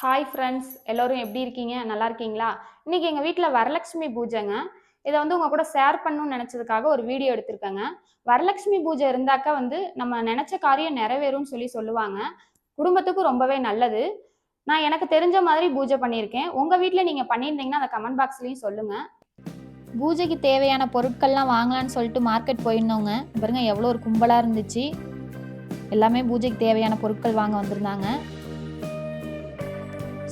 Hi friends எல்லோரும் எப்படி இருக்கீங்க? நல்லா இருக்கீங்களா? இன்னைக்கு எங்கள் வீட்டில் வரலட்சுமி பூஜைங்க. இதை வந்து உங்கள் கூட ஷேர் பண்ணணும்னு நினச்சதுக்காக ஒரு வீடியோ எடுத்திருக்கேங்க. வரலட்சுமி பூஜை இருந்தாக்கா வந்து நம்ம நினச்ச காரியம் நிறைவேறும்னு சொல்லி சொல்லுவாங்க. குடும்பத்துக்கும் ரொம்பவே நல்லது. நான் எனக்கு தெரிஞ்ச மாதிரி பூஜை பண்ணியிருக்கேன். உங்கள் வீட்டில் நீங்கள் பண்ணியிருந்தீங்கன்னா அந்த கமெண்ட் பாக்ஸ்லேயும் சொல்லுங்கள் பூஜைக்கு தேவையான பொருட்கள்லாம் வாங்கலான்னு சொல்லிட்டு மார்க்கெட் போயிருந்தோங்க பாருங்க எவ்வளோ ஒரு கும்பலாக இருந்துச்சு. எல்லாமே பூஜைக்கு தேவையான பொருட்கள் வாங்க வந்திருந்தாங்க.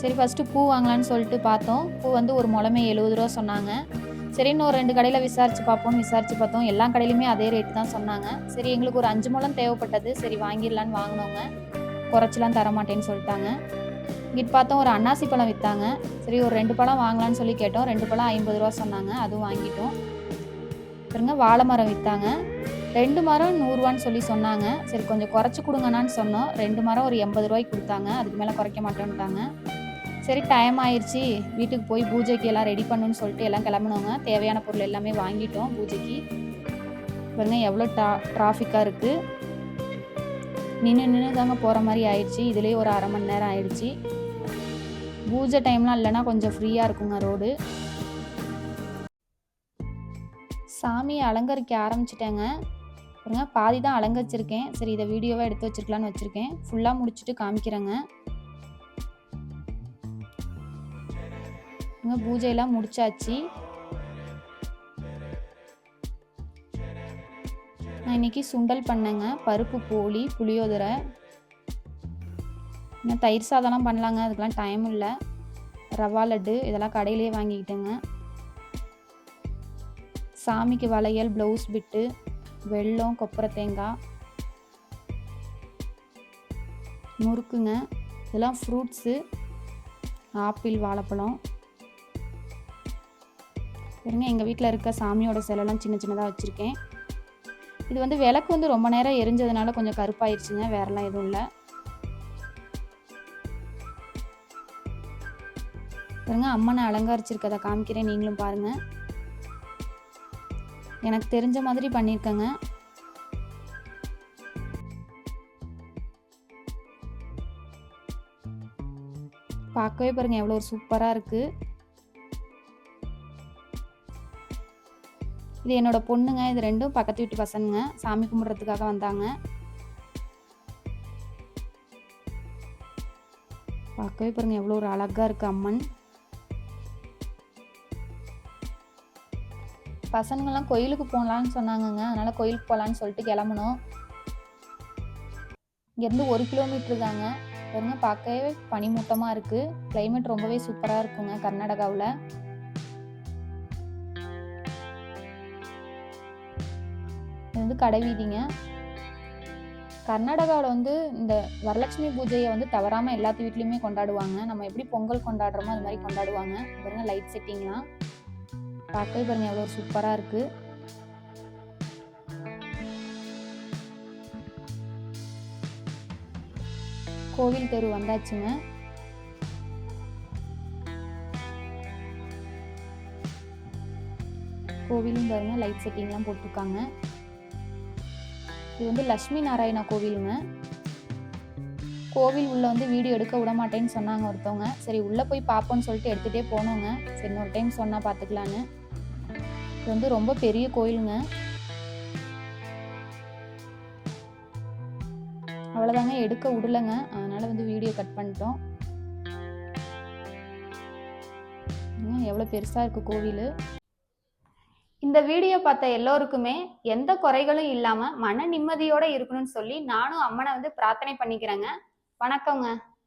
சரி ஃபஸ்ட்டு பூ வாங்கலான்னு சொல்லிட்டு பார்த்தோம். பூ வந்து ஒரு முழமே எழுபது ரூபா சொன்னாங்க. சரின்னு ஒரு ரெண்டு கடையில் விசாரிச்சு பார்ப்போம்னு விசாரிச்சு பார்த்தோம். எல்லா கடையிலுமே அதே ரேட்டு தான் சொன்னாங்க. சரி எங்களுக்கு ஒரு அஞ்சு முழம் தேவைப்பட்டது. சரி வாங்கிடலான்னு வாங்கினோங்க குறைச்சிலாம் தர மாட்டேன்னு சொல்லிட்டாங்க. இங்கிட்டு பார்த்தோம் ஒரு அன்னாசி பழம் விற்றாங்க சரி ஒரு ரெண்டு பழம் வாங்கலாம்னு சொல்லி கேட்டோம். ரெண்டு பழம் ஐம்பது ரூபா சொன்னாங்க. அதுவும் வாங்கிட்டோம். பாருங்க வாழை மரம் விற்றாங்க ரெண்டு மரம் நூறுரூவான்னு சொல்லி சொன்னாங்க. சரி கொஞ்சம் குறைச்சி கொடுங்கண்ணான்னு சொன்னோம். ரெண்டு மரம் ஒரு எண்பது ரூபாய்க்கு கொடுத்தாங்க. அதுக்கு மேலே குறைக்க மாட்டோன்ட்டாங்க சரி டைம் ஆயிடுச்சு வீட்டுக்கு போய் பூஜைக்கு எல்லாம் ரெடி பண்ணணும்னு சொல்லிட்டு எல்லாம் கிளம்புனோங்க தேவையான பொருள் எல்லாமே வாங்கிட்டோம் பூஜைக்கு. பாருங்க எவ்வளோ டா டிராஃபிக்காக இருக்குது நின்று நின்று தாங்க போகிற மாதிரி ஆயிடுச்சு இதுலேயே ஒரு அரை மணி நேரம் ஆயிடுச்சு பூஜை டைம்லாம் இல்லைன்னா கொஞ்சம் ஃப்ரீயாக இருக்குங்க ரோடு சாமியை அலங்கரிக்க ஆரம்பிச்சிட்டேங்க. பாருங்க பாதி தான் அலங்கரிச்சிருக்கேன். சரி இதை வீடியோவாக எடுத்து வச்சிருக்கலான்னு வச்சுருக்கேன். ஃபுல்லாக முடிச்சுட்டு காமிக்கிறேங்க. பாருங்க, பூஜையெல்லாம் முடிச்சாச்சு. நான் இன்னைக்கு சுண்டல் பண்ணேங்க. பருப்பு போலி புளியோதரை. இன்னும் தயிர் சாதம்லாம் பண்ணலாங்க. அதுக்கெலாம் டைம் இல்லை. ரவா லட்டு இதெல்லாம் கடையிலேயே வாங்கிக்கிட்டேங்க. சாமிக்கு வளையல் ப்ளவுஸ் பிட்டு வெல்லம் கொப்பரை தேங்காய். முறுக்குங்க. இதெல்லாம் ஃப்ரூட்ஸு ஆப்பிள் வாழைப்பழம். பாருங்க எங்கள் வீட்டில் இருக்க சாமியோட சிலைலாம் சின்ன சின்னதாக வச்சுருக்கேன். இது வந்து விளக்கு வந்து ரொம்ப நேரம் எரிஞ்சதுனால கொஞ்சம் கருப்பாயிருச்சுங்க வேறெல்லாம் எதுவும் இல்லை. பாருங்க அம்மனை அலங்கரிச்சிருக்கதை காமிக்கிறேன் நீங்களும் பாருங்கள் எனக்கு தெரிஞ்ச மாதிரி பண்ணியிருக்கேங்க பார்க்கவே பாருங்கள் எவ்வளோ ஒரு சூப்பராக இருக்குது இது என்னோட பொண்ணுங்க இது ரெண்டும் பக்கத்து வீட்டு பசங்க. சாமி கும்பிட்றதுக்காக வந்தாங்க. பார்க்கவே பாருங்க எவ்வளோ ஒரு அழகா இருக்கு அம்மன். பசங்கெல்லாம் கோயிலுக்கு போகலான்னு சொன்னாங்கங்க. அதனால கோயிலுக்கு போகலான்னு சொல்லிட்டு கிளம்புனோம். இங்கேருந்து ஒரு கிலோமீட்டர் தாங்க. பாருங்க பார்க்கவே பனிமூட்டமாக இருக்குது கிளைமேட் ரொம்பவே சூப்பராக இருக்குங்க கர்நாடகாவில். வந்து கடை வீதிங்க கர்நாடகாவில் வந்து இந்த வரலட்சுமி பூஜையை வந்து தவறாமல் எல்லாத்து வீட்லேயுமே கொண்டாடுவாங்க. நம்ம எப்படி பொங்கல் கொண்டாடுறோமோ அது மாதிரி கொண்டாடுவாங்க. பாருங்க லைட் செட்டிங்லாம் பார்க்கவே பாருங்க எவ்வளோ சூப்பராக இருக்குது கோவில் தெரு வந்தாச்சுங்க. கோவிலும் பாருங்க லைட் செட்டிங்லாம் போட்டிருக்காங்க. இது வந்து லக்ஷ்மி நாராயணா கோவிலுங்க. கோவில் உள்ள வந்து வீடியோ எடுக்க விட மாட்டேன்னு சொன்னாங்க ஒருத்தவங்க. சரி உள்ள போய் பார்ப்போம்னு சொல்லிட்டு எடுத்துகிட்டே போனோங்க. சரி இன்னொரு டைம் சொன்னா பார்த்துக்கலான்னு இது வந்து ரொம்ப பெரிய கோயிலுங்க. அவ்வளோதாங்க எடுக்க விடலைங்க. அதனால வந்து வீடியோ கட் பண்ணிட்டோம். எவ்வளோ பெருசாக இருக்கு கோவில்? இந்த வீடியோ பார்த்த எல்லோருக்குமே எந்த குறைகளும் இல்லாமல் மன நிம்மதியோட இருக்கணும்னு சொல்லி நானும் அம்மனை வந்து பிரார்த்தனை பண்ணிக்கிறேங்க. வணக்கங்க